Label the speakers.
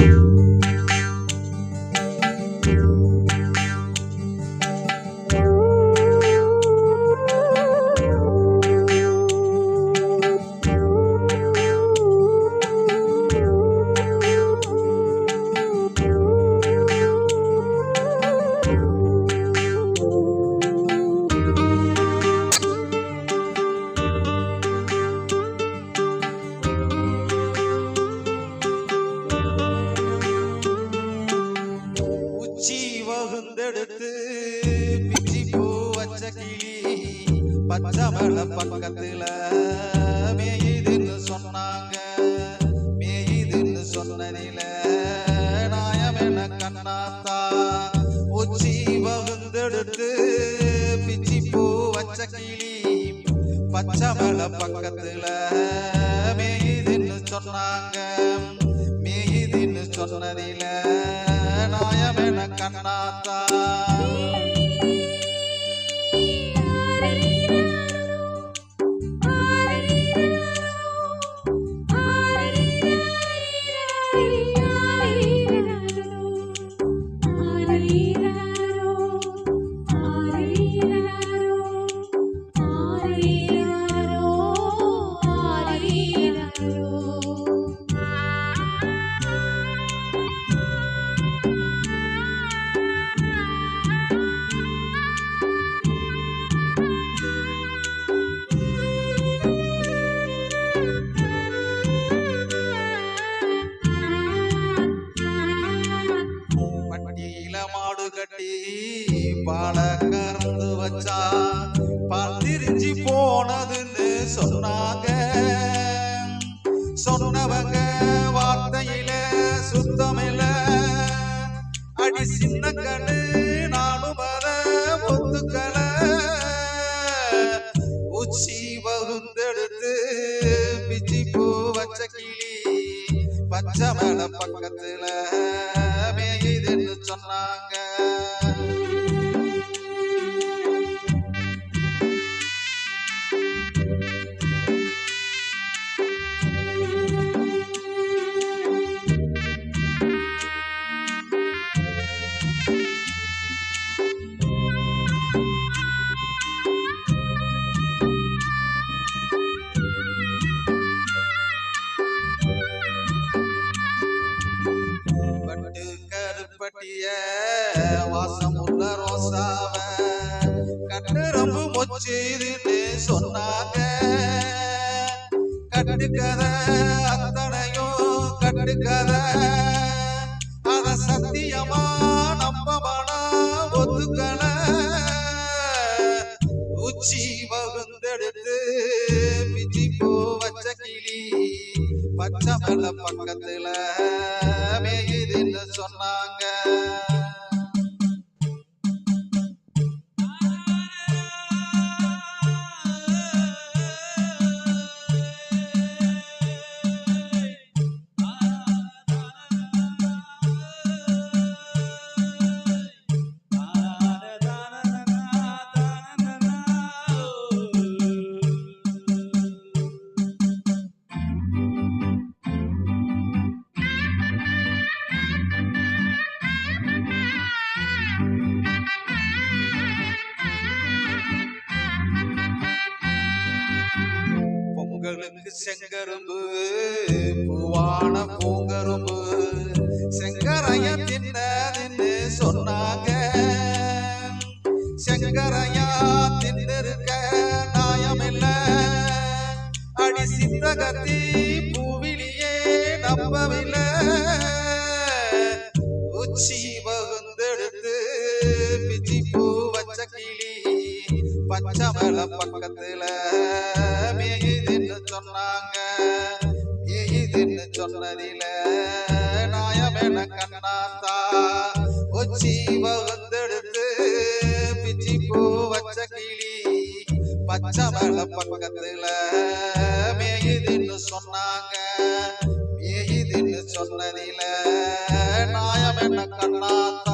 Speaker 1: உச்சி பச்சை மலை பக்கத்துல மேயுதுன்னு சொன்னாங்க. மேயுதுன்னு சொன்னதில நாயமென கண்ணாத்தா? உச்சி வகுந்தெடுத்து பிச்சி பூ வச்ச கிளி. பச்சை மலை பக்கத்துல மேயுதுன்னு சொன்னாங்க. மேயுதுன்னு சொன்னதில நாயமென கண்ணாத்தா? மாடு கட்டி பால கறந்து வச்சா பால் திரிஞ்சு போனதுன்னு சொன்னாங்க. சொன்னவங்க வார்த்தையில சுத்தமில்ல. அடி சின்ன கண்ணு நானும் வர ஒத்துக்கல. உச்சி வகுந்தெடுத்து பிச்சி பூ வச்ச கிளி பச்சை மேல பக்கத்துல மேயுதுன்னு சொன்னாங்க. கருப்பட்டிய வாசம் உள்ள ரோசாவ கட்டுரம்பு மொச்சுதுன்னு சொன்னாங்க. கட்டுக்கதை அத்தனையும் கட்டுக்கதை. அத சத்தியமா நம்பமானா ஒத்துக்கல. உச்சி வகுந்தெடுத்து பிச்சி பூ வச்ச கிளி பச்சை பக்கத்துல மேயுதுன்னு பொங்கலுக்கு செங்கரும்பு பூவான பூங்கரும்பு. செங்கரைய தின்னு சொன்னாங்க செங்கரையா தின்னிருக்க நாயமில்ல அடி சித்தகத்தி பூவிலியே நம்பவில்லை உச்சி வகுந்தெடுத்து பிச்சி பூ வச்ச கிளி பச்சை பக்கத்துல மேயுது சொன்னாங்க. இதுன்னு சொன்னதில நாயமென கண்ணாத்தா. ஒச்சி வகுந்தெடுத்து பிச்சி பூ வச்ச கிளி. பச்சை மேல பக்கத்துல மேயுதுன்னு சொன்னாங்க. மேயுதுன்னு சொன்னதில நாயமென கண்ணாத்தா.